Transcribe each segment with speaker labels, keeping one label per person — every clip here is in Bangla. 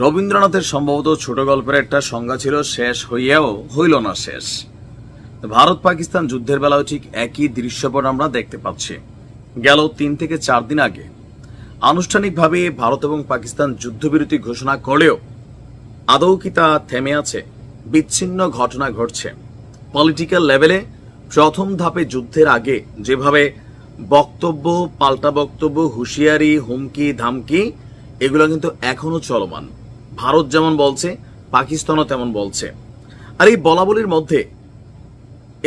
Speaker 1: রবীন্দ্রনাথের সম্ভবত ছোট গল্পের একটা সংজ্ঞা ছিল, শেষ হইয়াও হইল না শেষ। ভারত পাকিস্তান যুদ্ধের বেলাও ঠিক একই দৃশ্যপট আমরা দেখতে পাচ্ছি। গেল তিন থেকে চার দিন আগে আনুষ্ঠানিকভাবে ভারত এবং পাকিস্তান যুদ্ধবিরতি ঘোষণা করলেও আদৌ কি তা থেমে আছে? বিচ্ছিন্ন ঘটনা ঘটছে। পলিটিক্যাল লেভেলে প্রথম ধাপে যুদ্ধের আগে যেভাবে বক্তব্য, পাল্টা বক্তব্য, হুঁশিয়ারি, হুমকি, ধামকি, এগুলো কিন্তু এখনও চলমান। ভারত যেমন বলছে, পাকিস্তানও তেমন বলছে। আর এই বলাবলির মধ্যে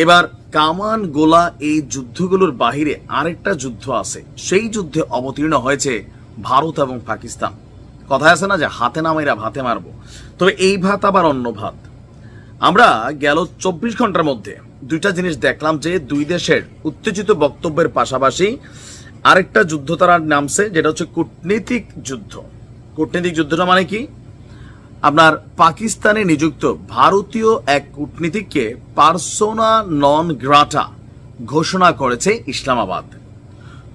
Speaker 1: এবার কামান গোলা এই যুদ্ধগুলোর বাহিরে আরেকটা যুদ্ধ আছে। সেই যুদ্ধে অবতীর্ণ হয়েছে ভারত এবং পাকিস্তান। কথা আছে না যে হাতে নামাইরা ভাতে মারবো। তবে এই ভাত আবার অন্য ভাত। আমরা গেল চব্বিশ ঘণ্টার মধ্যে দুইটা জিনিস দেখলাম যে দুই দেশের উত্তেজিত বক্তব্যের পাশাপাশি আরেকটা যুদ্ধ তারা নামছে, যেটা হচ্ছে কূটনীতিক যুদ্ধ। কূটনীতিক যুদ্ধটা মানে কি? আপনার পাকিস্তানে নিযুক্ত ভারতীয় এক কূটনীতিককে পার্সোনা নন গ্রাটা ঘোষণা করেছে ইসলামাবাদ।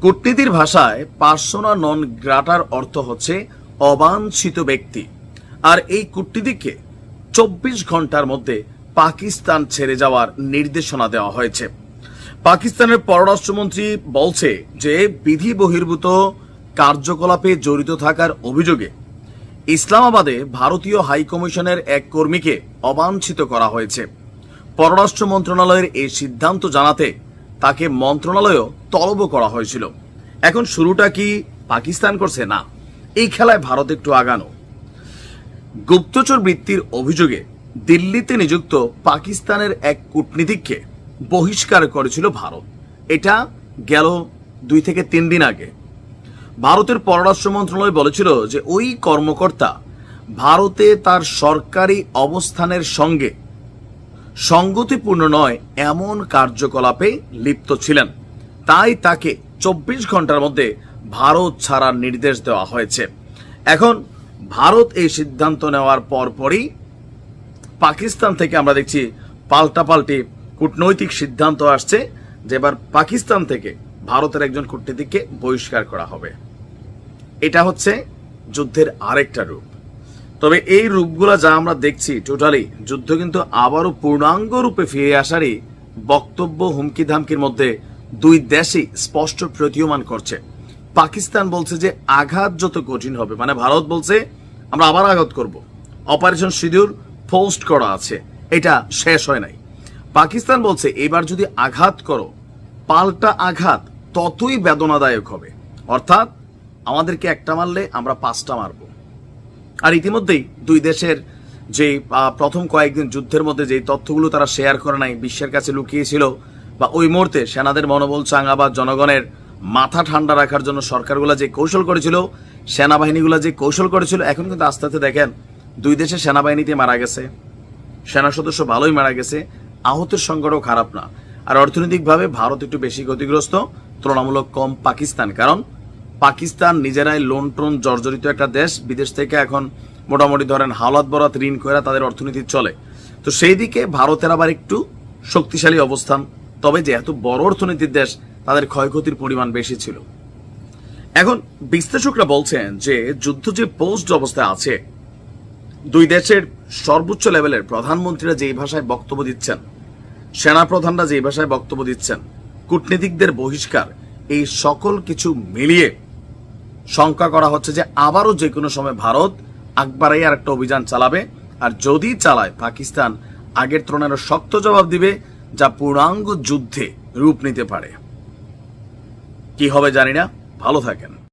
Speaker 1: কূটনীতির ভাষায় পার্সোনা নন গ্রাটার অর্থ হচ্ছে অবাঞ্ছিত ব্যক্তি। আর এই কূটনীতিককে চব্বিশ ঘণ্টার মধ্যে পাকিস্তান ছেড়ে যাওয়ার নির্দেশনা দেওয়া হয়েছে। পাকিস্তানের পররাষ্ট্রমন্ত্রী বলছে যে বিধি বহির্ভূত কার্যকলাপে জড়িত থাকার অভিযোগে ইসলামাবাদে ভারতীয় হাইকমিশনের এক কর্মীকে অবাঞ্ছিত করা হয়েছে। পররাষ্ট্র মন্ত্রণালয়ের এই সিদ্ধান্ত জানাতে তাকে মন্ত্রণালয়ও তলব করা হয়েছিল। এখন শুরুটা কি পাকিস্তান করছে? না, এই খেলায় ভারত একটু আগানো। গুপ্তচর বৃত্তির অভিযোগে দিল্লিতে নিযুক্ত পাকিস্তানের এক কূটনীতিককে বহিষ্কার করেছিল ভারত। এটা গেল দুই থেকে তিন দিন আগে। ভারতের পররাষ্ট্র মন্ত্রণালয় বলেছিল যে ওই কর্মকর্তা ভারতে তার সরকারি অবস্থানের সঙ্গে সঙ্গতিপূর্ণ নয়, এমন কার্যকলাপে লিপ্ত ছিলেন। তাই তাকে চব্বিশ ঘণ্টার মধ্যে ভারত ছাড়ার নির্দেশ দেওয়া হয়েছে। এখন ভারত এই সিদ্ধান্ত নেওয়ার পরপরই পাকিস্তান থেকে আমরা দেখছি পাল্টাপাল্টি কূটনৈতিক সিদ্ধান্ত আসছে যে এবার পাকিস্তান থেকে ভারতের একজন কূটনীতিককে বহিষ্কার করা হবে। এটা হচ্ছে যুদ্ধের আরেকটা রূপ। তবে এই রূপগুলো যা আমরা দেখছি টোটালি, যুদ্ধ কিন্তু আবারও পূর্ণাঙ্গ রূপে ফিরে আসারই বক্তব্য হুমকি ধামকির মধ্যে দুই দেশই স্পষ্ট প্রতীয়মান করছে। পাকিস্তান বলছে যে আঘাত যত কঠিন হবে মানে ভারত বলছে আমরা আবার আঘাত করব। অপারেশন সিডিউর পোস্ট করা আছে, এটা শেষ হয় নাই। পাকিস্তান বলছে এবার যদি আঘাত করো, পাল্টা আঘাত ততই বেদনাদায়ক হবে। অর্থাৎ আমাদেরকে একটা মারলে আমরা পাঁচটা মারবো। আর ইতিমধ্যেই দুই দেশের যে প্রথম কয়েকদিন যুদ্ধের মধ্যে যে তথ্যগুলো তারা শেয়ার করে নাই, বিশ্বের কাছে লুকিয়েছিল, বা ওই মুহূর্তে সেনাদের মনোবল চাঙ্গা বা জনগণের মাথা ঠান্ডা রাখার জন্য সরকারগুলো যে কৌশল করেছিল, সেনাবাহিনীগুলো যে কৌশল করেছিল, এখন কিন্তু আস্তে আস্তে দেখেন দুই দেশের সেনাবাহিনীতে মারা গেছে, সেনা সদস্য ভালোই মারা গেছে, আহতের সংকটও খারাপ না। আর অর্থনৈতিকভাবে ভারত একটু বেশি ক্ষতিগ্রস্ত, তুলনামূলক কম পাকিস্তান, কারণ পাকিস্তান নিজেরাই লোন টোন জর্জরিত একটা দেশ। বিদেশ থেকে এখন মোটামুটি ধরেন হাওলাত বরাত, ঋণ করে তাদের অর্থনীতি চলে। তো সেই দিকে ভারতের আবার একটু শক্তিশালী অবস্থান। তবে যেহেতু বড় অর্থনীতির দেশ, তাদের ক্ষয়ক্ষতির পরিমাণ বেশি ছিল। এখন বিশ্লেষকরা বলছেন যে যুদ্ধ যে পোস্ট অবস্থায় আছে, দুই দেশের সর্বোচ্চ লেভেলের প্রধানমন্ত্রীরা যেই ভাষায় বক্তব্য দিচ্ছেন, সেনাপ্রধানরা যেই ভাষায় বক্তব্য দিচ্ছেন, কূটনীতিকদের বহিষ্কার, এই সকল কিছু মিলিয়ে শঙ্কা করা হচ্ছে যে আবারও যে কোনো সময় ভারত আকবারাই আর একটা অভিযান চালাবে। আর যদি চালায়, পাকিস্তান আগের তুলনায় শক্ত জবাব দিবে, যা পূর্ণাঙ্গ যুদ্ধে রূপ নিতে পারে। কি হবে জানি না। ভালো থাকেন।